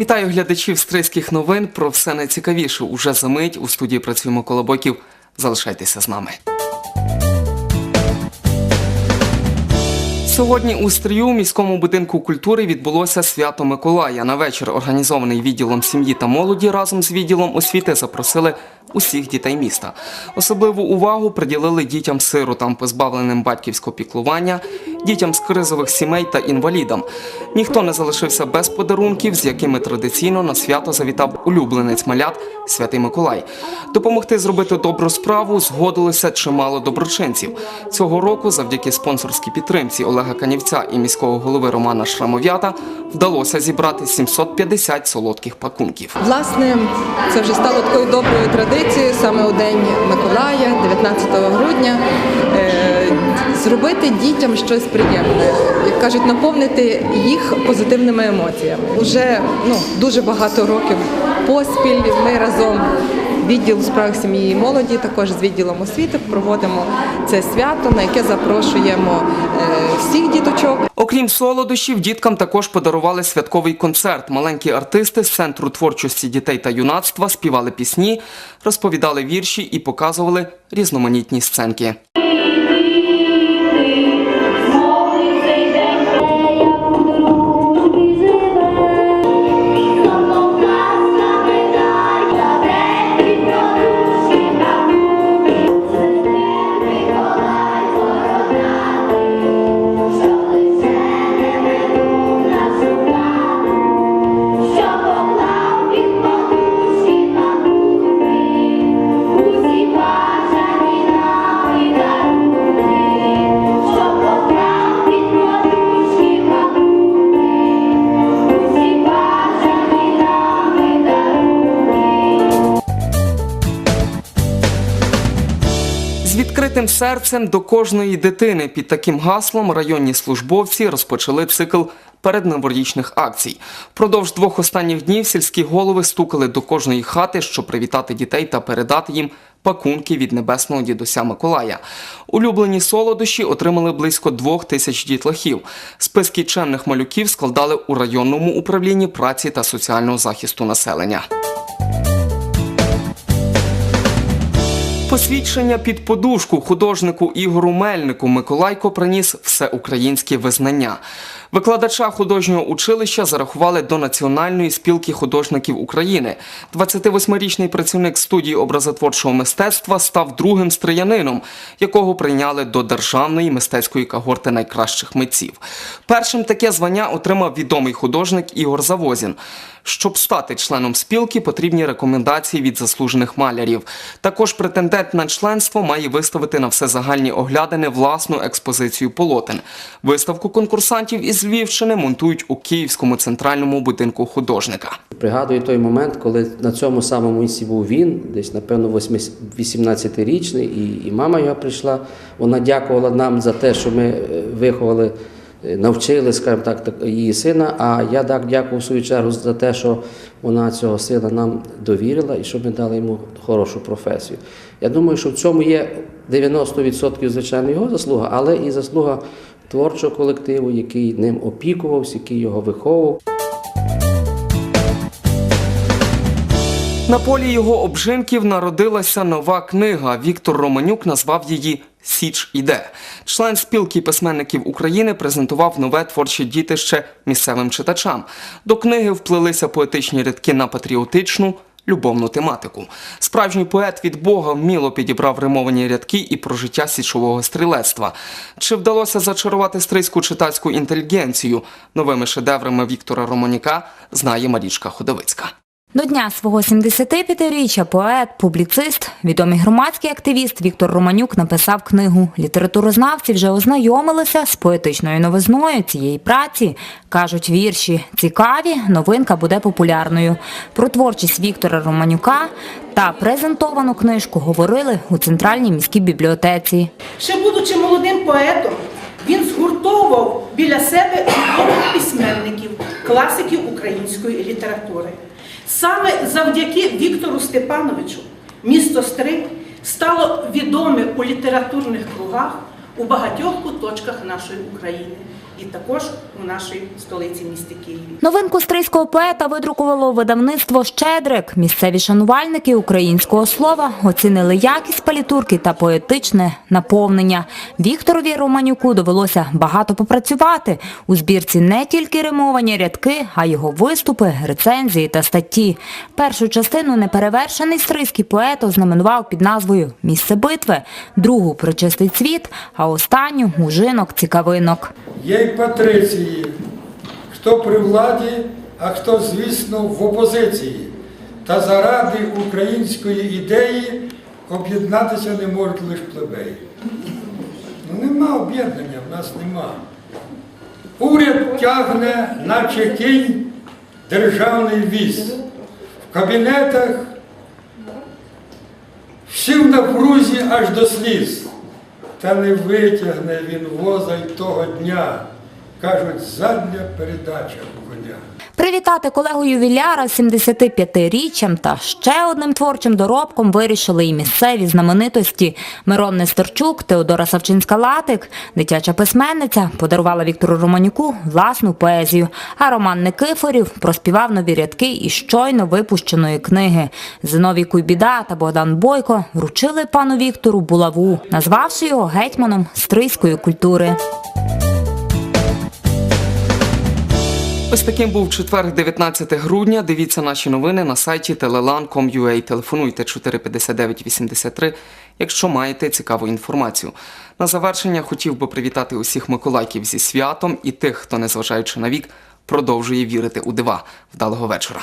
Вітаю глядачів стрийських новин. Про все найцікавіше уже за мить. У студії працює Микола Боків. Залишайтеся з нами. Сьогодні у Стрию, міському будинку культури, відбулося свято Миколая. На вечір, організований відділом сім'ї та молоді разом з відділом освіти, запросили усіх дітей міста. Особливу увагу приділили дітям сиротам, позбавленим батьківського піклування, дітям з кризових сімей та інвалідам. Ніхто не залишився без подарунків, з якими традиційно на свято завітав улюбленець малят Святий Миколай. Допомогти зробити добру справу згодилося чимало доброчинців. Цього року, завдяки спонсорській підтримці Олега Канівця і міського голови Романа Шрамов'ята, вдалося зібрати 750 солодких пакунків. Власне, це вже стало такою доброю традицією саме у День Миколая, 19 грудня, е, зробити дітям щось приємне, як кажуть, наповнити їх позитивними емоціями. Уже ну, дуже багато років поспіль ми разом. Відділ справ сім'ї і молоді, також з відділом освіти проводимо це свято, на яке запрошуємо е, всіх діточок. Окрім солодощів, діткам також подарували святковий концерт. Маленькі артисти з центру творчості дітей та юнацтва співали пісні, розповідали вірші і показували різноманітні сценки. Відкритим серцем до кожної дитини під таким гаслом районні службовці розпочали цикл передноворічних акцій. Впродовж двох останніх днів сільські голови стукали до кожної хати, щоб привітати дітей та передати їм пакунки від небесного дідуся Миколая. Улюблені солодощі отримали близько двох тисяч дітлахів. Списки чемних малюків складали у районному управлінні праці та соціального захисту населення. Посвідчення під подушку художнику Ігору Мельнику Миколайко приніс всеукраїнське визнання. Викладача художнього училища зарахували до Національної спілки художників України. 28-річний працівник студії образотворчого мистецтва став другим стриянином, якого прийняли до державної мистецької когорти найкращих митців. Першим таке звання отримав відомий художник Ігор Завозін. Щоб стати членом спілки, потрібні рекомендації від заслужених малярів. Також претендент на членство має виставити на всезагальні оглядини власну експозицію полотен. Виставку конкурсантів із Львівщини монтують у Київському центральному будинку художника. Пригадую той момент, коли на цьому самому місці був він, десь, напевно, 18-річний, і, мама його прийшла. Вона дякувала нам за те, що ми е, виховали, е, навчили, скажімо так, її сина. А я так дякував в свою чергу за те, що вона цього сина нам довірила і щоб ми дали йому хорошу професію. Я думаю, що в цьому є 90% звичайно його заслуга, але і заслуга творчого колективу, який ним опікувався, який його виховував. На полі його обжинків народилася нова книга. Віктор Романюк назвав її Січ іде. Член спілки письменників України презентував нове творче дітище місцевим читачам. До книги вплилися поетичні рядки на патріотичну. Любовну тематику. Справжній поет від Бога вміло підібрав римовані рядки і про життя січового стрілецтва. Чи вдалося зачарувати стрийську читацьку інтелігенцію новими шедеврами Віктора Романіка, знає Марічка Ходовицька. До дня свого 75-річчя поет, публіцист, відомий громадський активіст Віктор Романюк написав книгу. Літературознавці вже ознайомилися з поетичною новизною цієї праці. Кажуть, вірші цікаві, новинка буде популярною. Про творчість Віктора Романюка та презентовану книжку говорили у центральній міській бібліотеці. Ще будучи молодим поетом, він згуртовував біля себе письменників, класиків української літератури. Саме завдяки Віктору Степановичу місто Стрий стало відоме у літературних кругах у багатьох куточках нашої України і також у нашій столиці місті Києві. Новинку стрийського поета видрукувало видавництво Щедрик. Місцеві шанувальники українського слова оцінили якість палітурки та поетичне наповнення. Вікторові Романюку довелося багато попрацювати. У збірці не тільки римовані рядки, а його виступи, рецензії та статті. Першу частину неперевершений стрийський поет ознаменував під назвою Місце битви, другу причистий цвіт, а останню ужинок цікавинок. Є й патриції, хто при владі, а хто, звісно, в опозиції. Та заради української ідеї об'єднатися не можуть лише плебеї. Ну нема об'єднання, в нас нема. Уряд тягне, наче кінь, державний віз. В кабінетах всі в напрузі аж до сліз. Та не витягне він воза й того дня. Кажуть, задня передача коня. Привітати колегу ювіляра з 75-річчям та ще одним творчим доробком вирішили і місцеві знаменитості. Мирон Несторчук, Теодора Савчинська-Латик, дитяча письменниця, подарувала Віктору Романюку власну поезію, а Роман Никифорів проспівав нові рядки із щойно випущеної книги. Зиновій Куйбіда та Богдан Бойко вручили пану Віктору булаву, назвавши його гетьманом стрийської культури. Ось таким був четвер, 19 грудня. Дивіться наші новини на сайті telelan.com.ua. Телефонуйте 459 83, якщо маєте цікаву інформацію. На завершення хотів би привітати усіх миколайків зі святом і тих, хто, незважаючи на вік, продовжує вірити у дива. Вдалого вечора.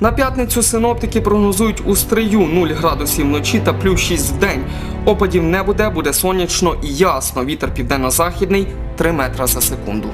На п'ятницю синоптики прогнозують у стрию 0 градусів вночі та плюс 6 в день. Опадів не буде, буде сонячно і ясно. Вітер південно-західний 3 метра за секунду.